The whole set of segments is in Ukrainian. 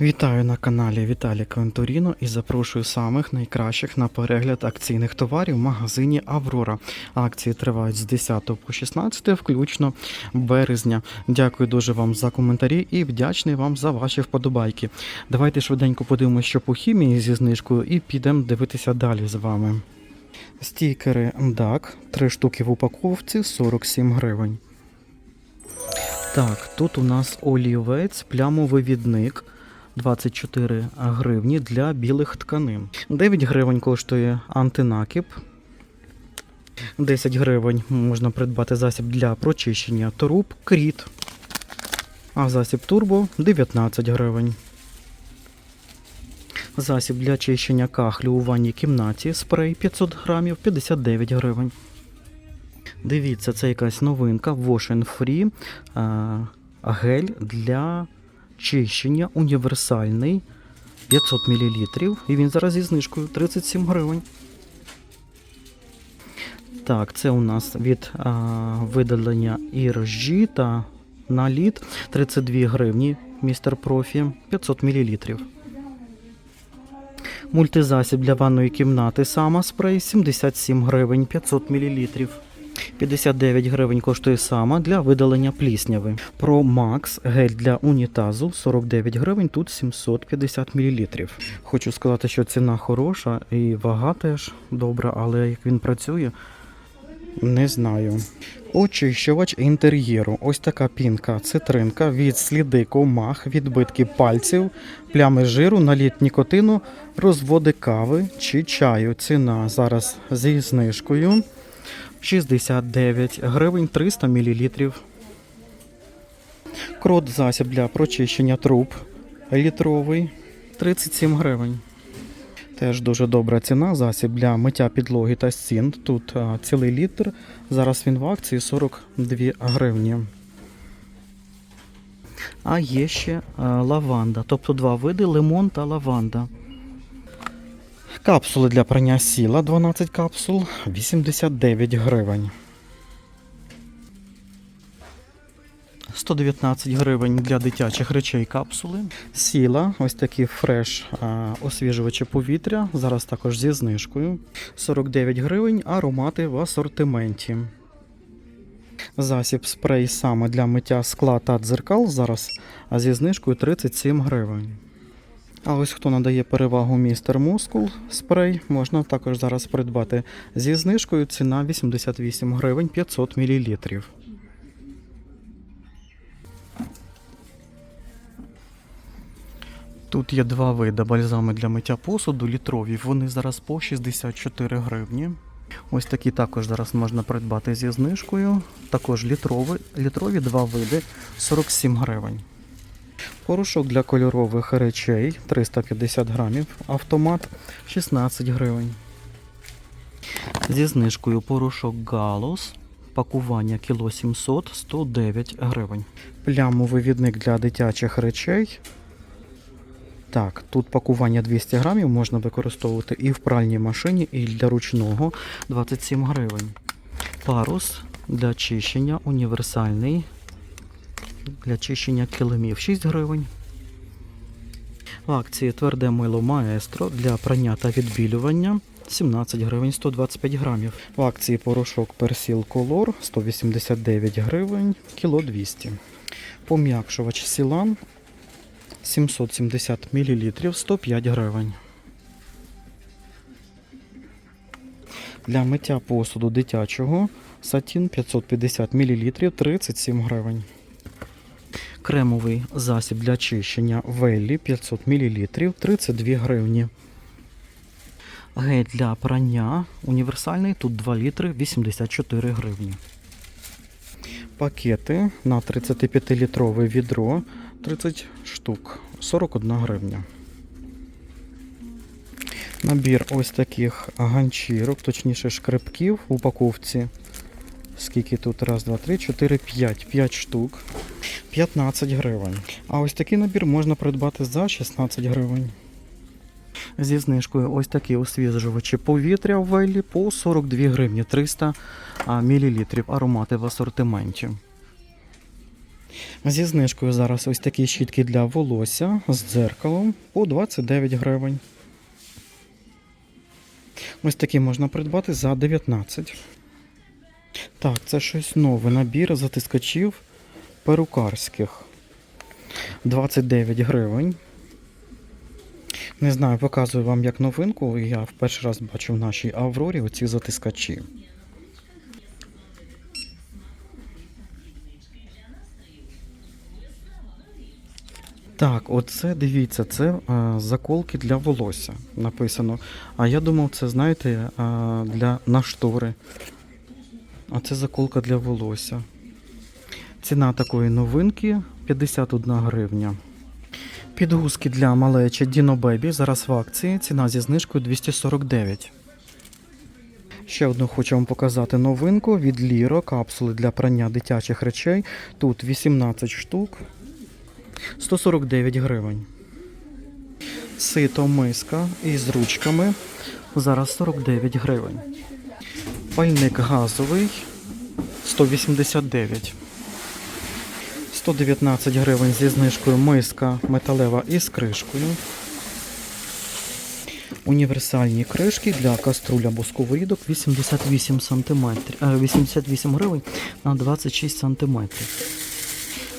Вітаю на каналі Віталій Квентуріно і запрошую самих найкращих на перегляд акційних товарів в магазині Аврора. Акції тривають з 10 по 16, включно березня. Дякую дуже вам за коментарі і вдячний вам за ваші вподобайки. Давайте швиденько подивимося, що по хімії зі знижкою, і підемо дивитися далі з вами. Стікери DAC, 3 штуки в упаковці 47 гривень. Так, тут у нас олівець, плямовивідник 24 гривні для білих тканин. 9 гривень коштує антинакіп. 10 гривень можна придбати засіб для прочищення труб кріт. А засіб турбо 19 гривень. Засіб для чищення кахлю у ванній кімнаті спрей 500 грамів 59 гривень. Дивіться, це якась новинка Wash and Free а, гель для чищення універсальний 500 мл. І він зараз зі знижкою 37 гривень. Так, це у нас від а, видалення іржі та наліт 32 гривні, містер профі 500 мл. Мультизасіб для ванної кімнати сама спрей 77 гривень 500 мл. 59 гривень коштує сама для видалення плісняви. Про Max гель для унітазу 49 гривень, тут 750 мл. Хочу сказати, що ціна хороша і вага теж добра, але як він працює, не знаю. Очищувач інтер'єру. Ось така пінка, цитринка від сліди комах, відбитки пальців, плями жиру, наліт нікотину, розводи кави чи чаю. Ціна зараз зі знижкою. 69 гривень 300 мл. Крот засіб для прочищення труб літровий 37 гривень. Теж дуже добра ціна. Засіб для миття підлоги та стін. Тут а, цілий літр. Зараз він в акції 42 гривні. А є ще а, лаванда, тобто два види лимон та лаванда. Капсули для прання сіла 12 капсул 89 гривень. 119 гривень для дитячих речей капсули. Сіла, ось такі фреш освіжувачі повітря. Зараз також зі знижкою. 49 гривень, аромати в асортименті. Засіб спрей саме для миття скла та дзеркал. Зараз зі знижкою 37 гривень. А ось хто надає перевагу містер Мускул спрей, можна також зараз придбати зі знижкою. Ціна 88 гривень 500 мл. Тут є два види бальзами для миття посуду літрові. Вони зараз по 64 гривні. Ось такі також зараз можна придбати зі знижкою. Також літрові, літрові два види 47 гривень. Порошок для кольорових речей 350 грамів, автомат 16 гривень. Зі знижкою порошок Галус, пакування кіло 700 109 гривень. Плямовивідник для дитячих речей. Так, тут пакування 200 грамів можна використовувати і в пральній машині, і для ручного 27 гривень. Парус для чищення універсальний для чищення килимів 6 гривень. В акції тверде мило маестро для прання та відбілювання 17 гривень 125 грамів. В акції порошок персіл колор 189 гривень кіло 200. Пом'якшувач сілан 770 мл 105 гривень. Для миття посуду дитячого сатін 550 мл 37 гривень. Кремовий засіб для чищення Веллі 500 мл 32 гривні. Гель для прання універсальний, тут 2 літри 84 гривні. Пакети на 35-літрове відро 30 штук 41 гривня. Набір ось таких ганчірок, точніше шкребків в упаковці. Скільки тут? Раз, два, три, чотири, п'ять. П'ять штук. 15 гривень. А ось такий набір можна придбати за 16 гривень. Зі знижкою ось такі освіжувачі повітря в Веллі по 42 гривні 300 мл. Аромати в асортименті. Зі знижкою зараз ось такі щітки для волосся з дзеркалом по 29 гривень. Ось такі можна придбати за 19. Так, це щось нове. Набір затискачів перукарських. 29 гривень. Не знаю, показую вам як новинку. Я в перший раз бачу в нашій Аврорі оці затискачі. Так, оце дивіться, це а, заколки для волосся написано. А я думав, це, знаєте, а, для на штори. А це заколка для волосся. Ціна такої новинки 51 гривня. Підгузки для малечі Dino Baby зараз в акції. Ціна зі знижкою 249. Ще одну хочу вам показати новинку від Liro. Капсули для прання дитячих речей. Тут 18 штук. 149 гривень. Сито миска із ручками. Зараз 49 гривень. Пальник газовий 189. 119 гривень зі знижкою миска металева із кришкою. Універсальні кришки для каструль або сковорідок 88 см, 88 гривень на 26 см.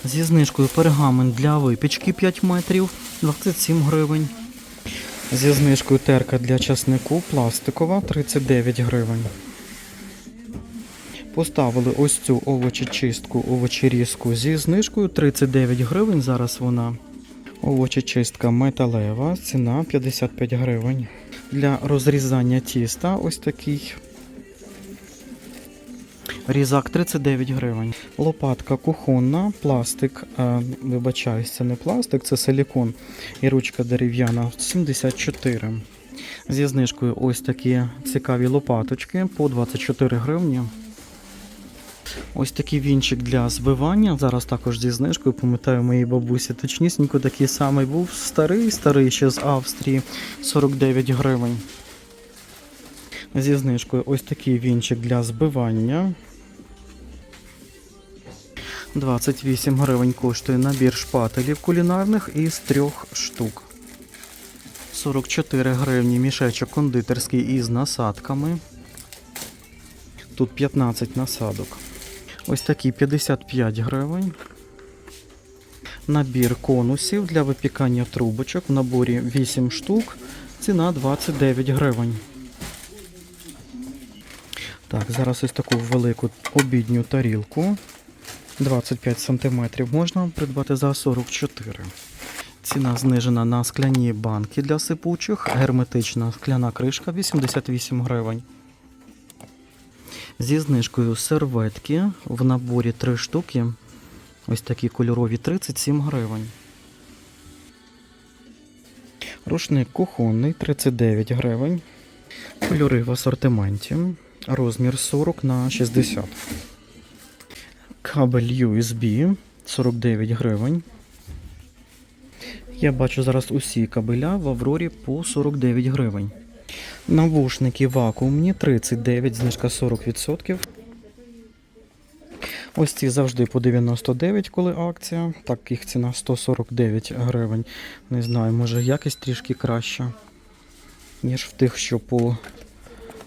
Зі знижкою пергамент для випічки 5 метрів 27 гривень. Зі знижкою терка для часнику пластикова 39 гривень. Поставили ось цю овочечистку, овочерізку зі знижкою 39 гривень. Зараз вона. Овочечистка металева, ціна 55 гривень. Для розрізання тіста ось такий. Різак 39 гривень. Лопатка кухонна, пластик, е, вибачаюсь, це не пластик, це силікон. І ручка дерев'яна 74. Зі знижкою ось такі цікаві лопаточки по 24 гривні. Ось такий вінчик для збивання. Зараз також зі знижкою, пам'ятаю моїй бабусі. Точнісінько такий самий був старий, старий ще з Австрії 49 гривень. Зі знижкою ось такий вінчик для збивання. 28 гривень коштує набір шпателів кулінарних із трьох штук. 44 гривні мішечок кондитерський із насадками. Тут 15 насадок. Ось такі 55 гривень. Набір конусів для випікання трубочок в наборі 8 штук. Ціна 29 гривень. Так, зараз ось таку велику обідню тарілку. 25 см можна придбати за 44. Ціна знижена на скляні банки для сипучих. Герметична скляна кришка 88 гривень. Зі знижкою серветки в наборі 3 штуки. Ось такі кольорові 37 гривень. Рушник кухонний 39 гривень. Кольори в асортименті. Розмір 40 на 60. Кабель USB 49 гривень. Я бачу зараз усі кабеля в Аврорі по 49 гривень. Навушники вакуумні 39, знижка 40%. Ось ці завжди по 99, коли акція. Так, їх ціна 149 гривень. Не знаю, може якість трішки краща, ніж в тих, що по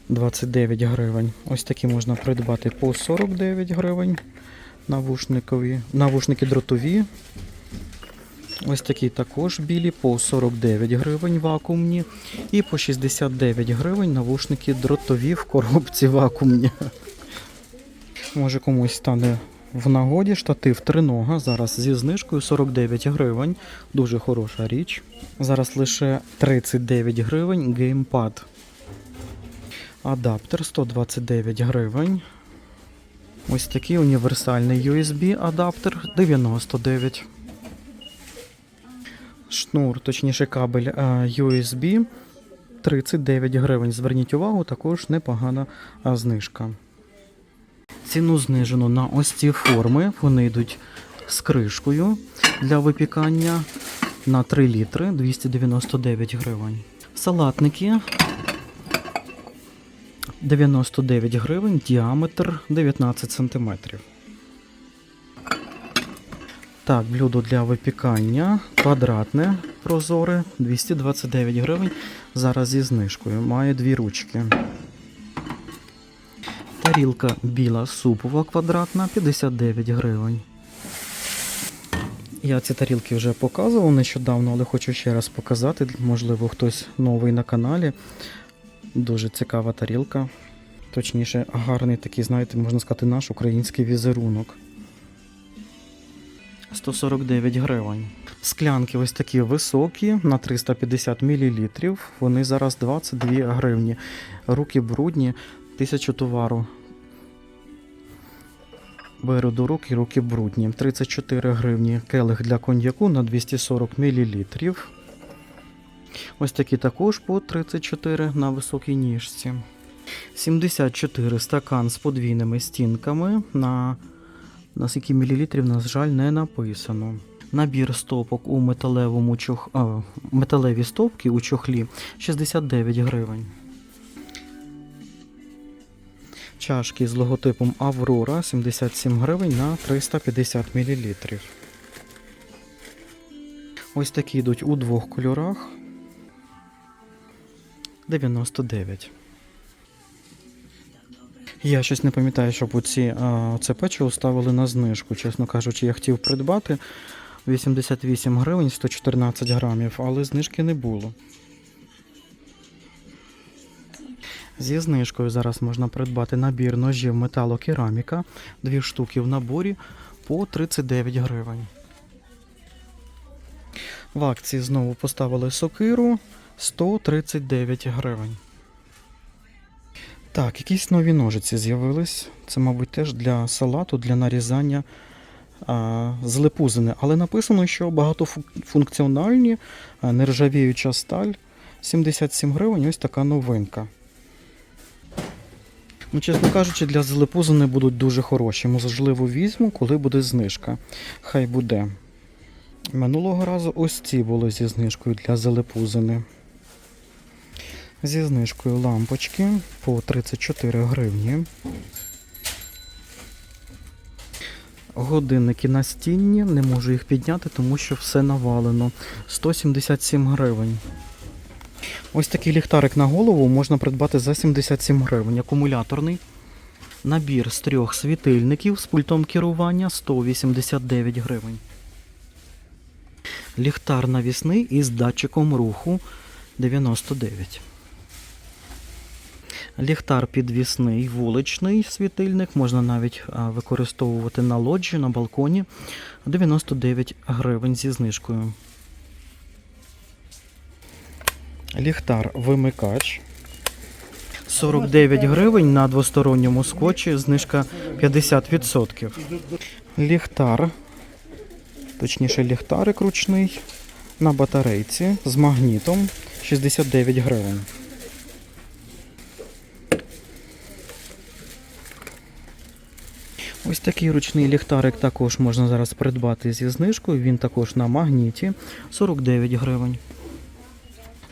29 гривень. Ось такі можна придбати по 49 гривень. Навушникові. Навушники дротові. Ось такі також білі по 49 гривень вакуумні. І по 69 гривень навушники дротові в коробці вакуумні. Може комусь стане в нагоді штатив тринога. Зараз зі знижкою 49 гривень. Дуже хороша річ. Зараз лише 39 гривень геймпад. Адаптер 129 гривень. Ось такий універсальний USB адаптер 99. Шнур, точніше кабель е, USB 39 гривень. Зверніть увагу, також непогана знижка. Ціну знижено на ось ці форми. Вони йдуть з кришкою для випікання на 3 літри 299 гривень. Салатники 99 гривень, діаметр 19 см. Так, блюдо для випікання, квадратне, прозоре, 229 гривень. Зараз зі знижкою. Має дві ручки. Тарілка біла супова квадратна, 59 гривень. Я ці тарілки вже показував нещодавно, але хочу ще раз показати. Можливо, хтось новий на каналі. Дуже цікава тарілка. Точніше, гарний такий, знаєте, можна сказати, наш український візерунок. 149 гривень. Склянки ось такі високі на 350 мл. Вони зараз 22 гривні. Руки брудні, 1000 товару. Беру до рук і руки брудні. 34 гривні келих для коньяку на 240 мл. Ось такі також по 34 на високій ніжці. 74 стакан з подвійними стінками на, на скільки мілілітрів, на жаль, не написано. Набір стопок у металевому чох... а, металеві стопки у чохлі 69 гривень. Чашки з логотипом Аврора 77 гривень на 350 мл. Ось такі йдуть у двох кольорах. 99. Я щось не пам'ятаю, щоб оці, а, це печиво ставили на знижку. Чесно кажучи, я хотів придбати 88 гривень 114 грамів, але знижки не було. Зі знижкою зараз можна придбати набір ножів металокераміка, дві штуки в наборі по 39 гривень. В акції знову поставили сокиру 139 гривень. Так, якісь нові ножиці з'явились. Це, мабуть, теж для салату, для нарізання а, з лепузини. Але написано, що багатофункціональні, нержавіюча сталь 77 гривень, ось така новинка. Ну, чесно кажучи, для злепузини будуть дуже хороші. Можливо, візьму, коли буде знижка. Хай буде. Минулого разу ось ці були зі знижкою для залепузини. Зі знижкою лампочки по 34 гривні. Годинники настінні, не можу їх підняти, тому що все навалено. 177 гривень. Ось такий ліхтарик на голову можна придбати за 77 гривень. Акумуляторний. Набір з трьох світильників з пультом керування 189 гривень. Ліхтар навісний із датчиком руху 99. Ліхтар підвісний, вуличний світильник, можна навіть використовувати на лоджі, на балконі. 99 гривень зі знижкою. Ліхтар вимикач. 49 гривень на двосторонньому скотчі, знижка 50%. Ліхтар, точніше, ліхтарик ручний на батарейці з магнітом 69 гривень. Ось такий ручний ліхтарик також можна зараз придбати зі знижкою. Він також на магніті 49 гривень.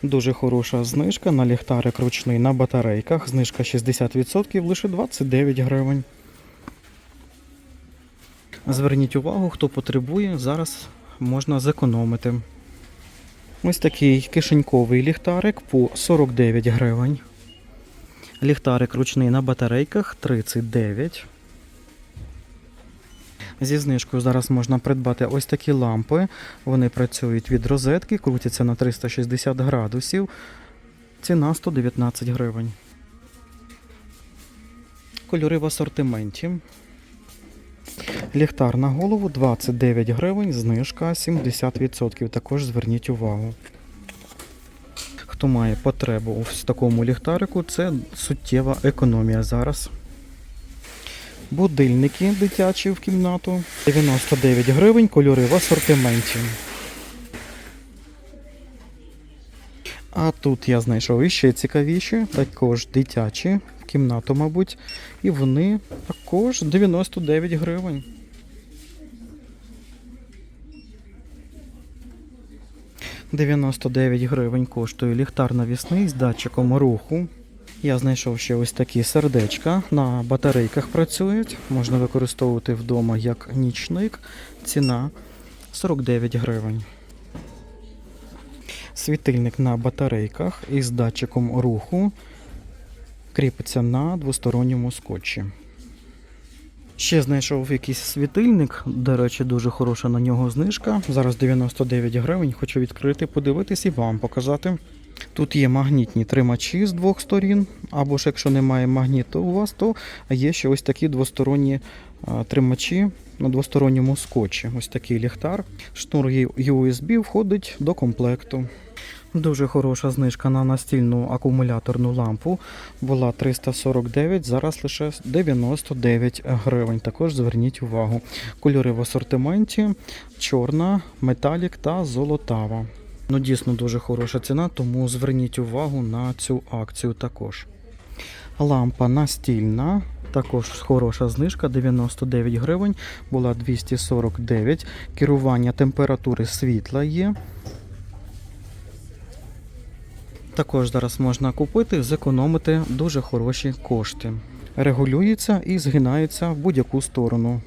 Дуже хороша знижка на ліхтарик ручний на батарейках. Знижка 60%, лише 29 гривень. Зверніть увагу, хто потребує, зараз можна зекономити. Ось такий кишеньковий ліхтарик по 49 гривень. Ліхтарик ручний на батарейках 39. Зі знижкою зараз можна придбати ось такі лампи. Вони працюють від розетки, крутяться на 360 градусів. Ціна 119 гривень. Кольори в асортименті. Ліхтар на голову 29 гривень, знижка 70%. Також зверніть увагу. Хто має потребу в такому ліхтарику, це суттєва економія зараз. Будильники дитячі в кімнату. 99 гривень, кольори в асортименті. А тут я знайшов іще цікавіші, також дитячі в кімнату, мабуть. І вони також 99 гривень. «99 гривень коштує ліхтар навісний з датчиком руху. Я знайшов ще ось такі сердечка. На батарейках працюють. Можна використовувати вдома як нічник. Ціна 49 гривень. Світильник на батарейках із датчиком руху кріпиться на двосторонньому скотчі. Ще знайшов якийсь світильник, до речі, дуже хороша на нього знижка. Зараз 99 гривень. Хочу відкрити, подивитись і вам показати. Тут є магнітні тримачі з двох сторін, або ж якщо немає магніту у вас, то є ще ось такі двосторонні тримачі на двосторонньому скотчі. Ось такий ліхтар. Шнур USB входить до комплекту. Дуже хороша знижка на настільну акумуляторну лампу. Була 349, зараз лише 99 гривень. Також зверніть увагу. Кольори в асортименті: чорна, металік та золотава. Ну, дійсно дуже хороша ціна, тому зверніть увагу на цю акцію також. Лампа настільна. Також хороша знижка 99 гривень, була 249. Керування температури світла є. Також зараз можна купити, зекономити дуже хороші кошти. Регулюється і згинається в будь-яку сторону.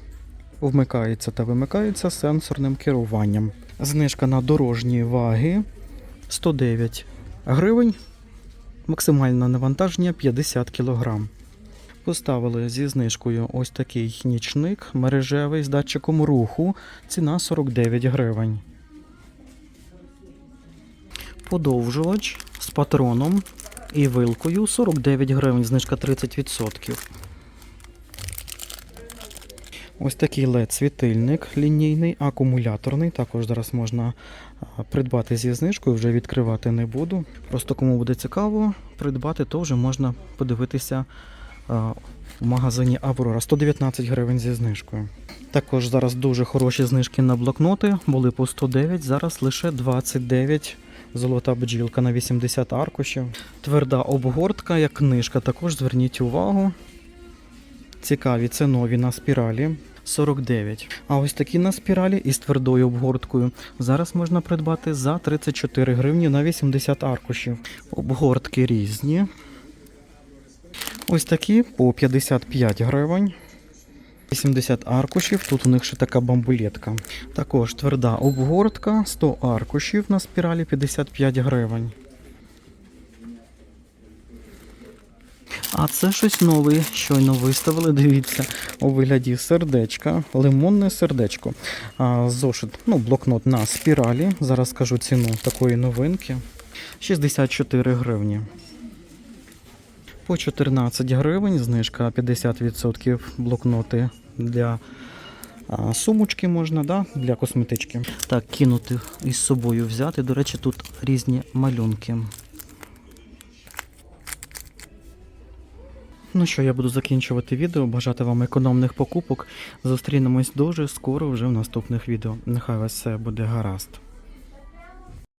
Вмикається та вимикається сенсорним керуванням. Знижка на дорожні ваги 109 гривень. Максимальне навантаження 50 кг. Поставили зі знижкою ось такий нічник мережевий з датчиком руху. Ціна 49 гривень. Подовжувач з патроном і вилкою 49 гривень, знижка 30%. Ось такий LED-світильник лінійний, акумуляторний. Також зараз можна придбати зі знижкою, вже відкривати не буду. Просто кому буде цікаво придбати, то вже можна подивитися в магазині Аврора. 119 гривень зі знижкою. Також зараз дуже хороші знижки на блокноти. Були по 109, зараз лише 29 Золота бджілка на 80 аркушів. Тверда обгортка, як книжка, також зверніть увагу. Цікаві, це нові на спіралі. 49. А ось такі на спіралі із твердою обгорткою зараз можна придбати за 34 гривні на 80 аркушів. Обгортки різні. Ось такі по 55 гривень. 80 аркушів, тут у них ще така бамбулетка. Також тверда обгортка, 100 аркушів на спіралі 55 гривень. А це щось нове, щойно виставили, дивіться, у вигляді сердечка, лимонне сердечко. А, зошит, ну, блокнот на спіралі. Зараз скажу ціну такої новинки. 64 гривні. По 14 гривень, знижка 50% блокноти для сумочки можна, да? для косметички. Так, кинути із собою взяти. До речі, тут різні малюнки. Ну що, я буду закінчувати відео. Бажати вам економних покупок. Зустрінемось дуже скоро вже в наступних відео. Нехай вас все буде гаразд.